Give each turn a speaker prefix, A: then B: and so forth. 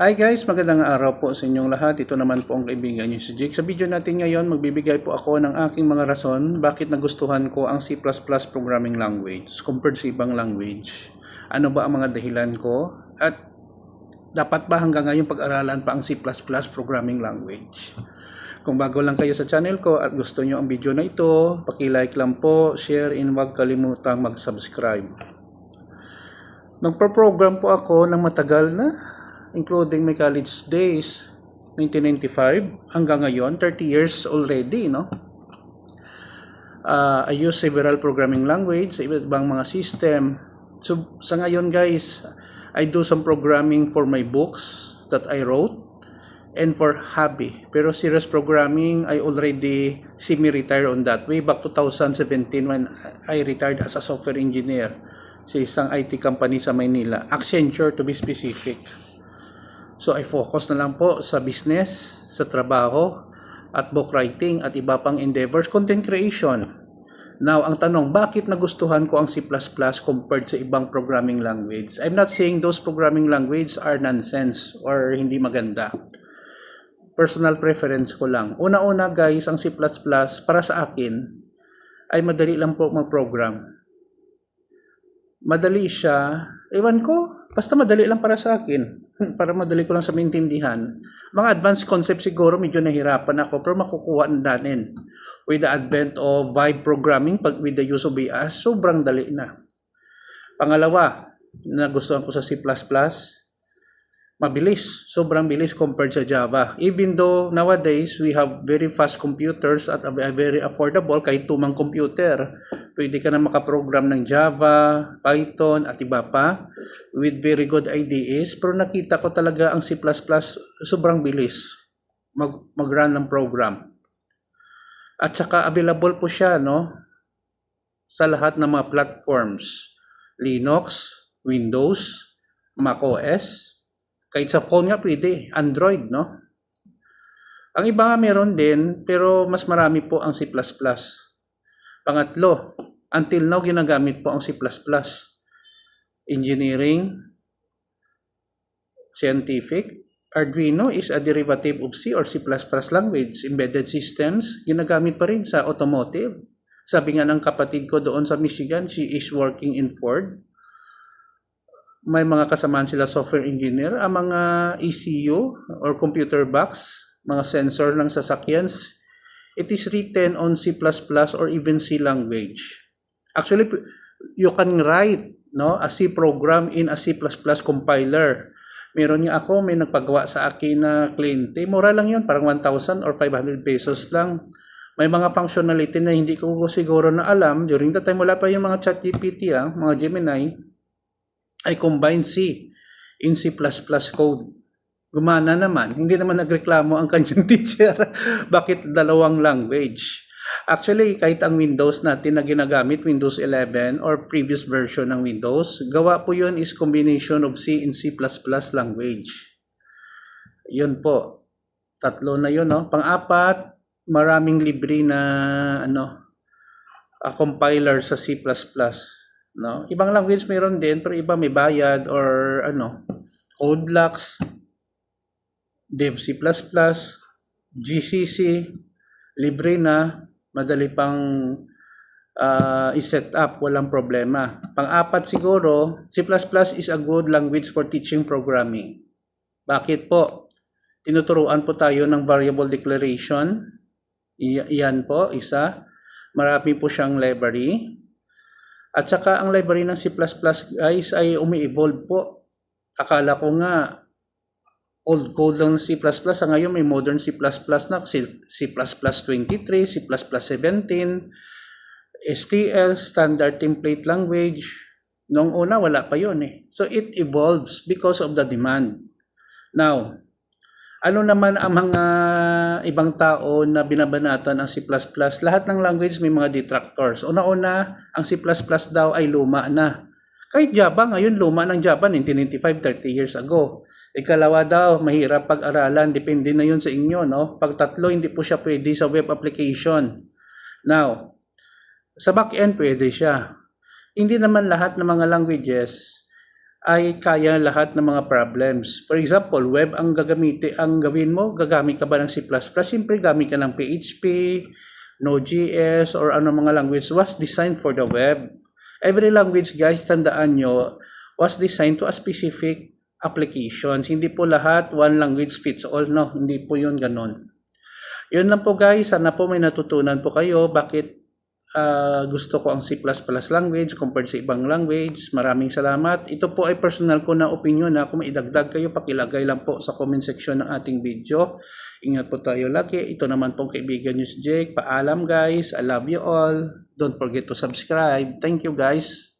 A: Hi guys, magandang araw po sa inyong lahat. Ito naman po ang kaibigan niyo si Jake. Sa video natin ngayon, magbibigay po ako ng aking mga rason bakit nagustuhan ko ang C++ programming language compared sa ibang language. Ano ba ang mga dahilan ko? At dapat ba hanggang ngayon pag-aralan pa ang C++ programming language? Kung bago lang kayo sa channel ko at gusto nyo ang video na ito, paki-like lang po, share, and huwag kalimutang mag-subscribe. Nagpo-program po ako ng matagal na, including my college days, 1995 hanggang ngayon, 30 years already, no? Uh, I use several programming language sa iba't ibang mga system. So, sa ngayon guys, I do some programming for my books that I wrote and for hobby. Pero serious programming, I already semi-retired on that way back 2017 when I retired as a software engineer sa isang IT company sa Maynila. Accenture to be specific. So I focus na lang po sa business, sa trabaho, at book writing at iba pang endeavors, content creation. Now, ang tanong, bakit nagustuhan ko ang C++ compared sa ibang programming language? I'm not saying those programming language are nonsense or hindi maganda. Personal preference ko lang. Una-una guys, ang C++ para sa akin ay madali lang po mag-program. Madali siya, ewan ko, basta madali lang para sa akin. para madali ko lang sa maintindihan. Mga advanced concept siguro medyo nahirapan ako pero makukuha natin. With the advent of vibe programming, pag with the use of IAS, sobrang dali na. Pangalawa, na gustuhan ko sa C++, mabilis. Sobrang bilis compared sa Java. Even though nowadays we have very fast computers at a very affordable kahit tumang computer, pwede ka na makaprogram ng Java, Python at iba pa with very good IDEs. Pero nakita ko talaga ang C++ sobrang bilis mag, mag-run ng program. At saka available po siya no sa lahat ng mga platforms. Linux, Windows, macOS, kahit sa phone nga pwede, Android, no? Ang iba nga meron din, pero mas marami po ang C++. Pangatlo, until now ginagamit po ang C++. Engineering, scientific, Arduino is a derivative of C or C++ language. Embedded systems, ginagamit pa rin sa automotive. Sabi nga ng kapatid ko doon sa Michigan, she is working in Ford may mga kasamaan sila software engineer, ang mga ECU or computer box, mga sensor ng sasakyan, it is written on C++ or even C language. Actually, you can write no, a C program in a C++ compiler. Meron nga ako, may nagpagawa sa akin na kliyente. Mura lang yun, parang 1,000 or 500 pesos lang. May mga functionality na hindi ko siguro na alam. During the time, wala pa yung mga chat GPT, ah, mga Gemini ay combine C in C++ code. Gumana naman. Hindi naman nagreklamo ang kanyang teacher. Bakit dalawang language? Actually, kahit ang Windows natin na ginagamit, Windows 11 or previous version ng Windows, gawa po yun is combination of C and C++ language. Yun po. Tatlo na yun, no? Pang-apat, maraming libre na ano, a compiler sa C++. No? Ibang language meron din, pero iba may bayad or ano, code blocks, dev C++, GCC, libre na, madali pang uh, i-set up, walang problema. Pang-apat siguro, C++ is a good language for teaching programming. Bakit po? Tinuturuan po tayo ng variable declaration. Iyan po, isa. Marami po siyang library. At saka ang library ng C++ guys ay umi-evolve po. Akala ko nga old code lang ng C++, sa ngayon may modern C++ na, C++ 23, C++ 17, STL, Standard Template Language. Noong una, wala pa yon eh. So it evolves because of the demand. Now, ano naman ang mga ibang tao na binabanatan ang C++? Lahat ng language may mga detractors. Una-una, ang C++ daw ay luma na. Kahit Java, ngayon luma ng Java 1995, 30 years ago. Ikalawa daw, mahirap pag-aralan. Depende na yun sa inyo. No? Pag tatlo, hindi po siya pwede sa web application. Now, sa back-end pwede siya. Hindi naman lahat ng mga languages ay kaya lahat ng mga problems. For example, web ang gagamiti, ang gawin mo, gagamit ka ba ng C++? Siyempre, gamit ka ng PHP, Node.js, or ano mga language was designed for the web. Every language, guys, tandaan nyo, was designed to a specific applications. Hindi po lahat one language fits all, no? Hindi po yun ganun. Yun lang po guys, sana po may natutunan po kayo bakit ah, gusto ko ang C++ language compared sa ibang language. Maraming salamat. Ito po ay personal ko na opinion na kung maidagdag kayo, pakilagay lang po sa comment section ng ating video. Ingat po tayo lagi. Ito naman pong kaibigan nyo si Jake. Paalam guys. I love you all. Don't forget to subscribe. Thank you guys.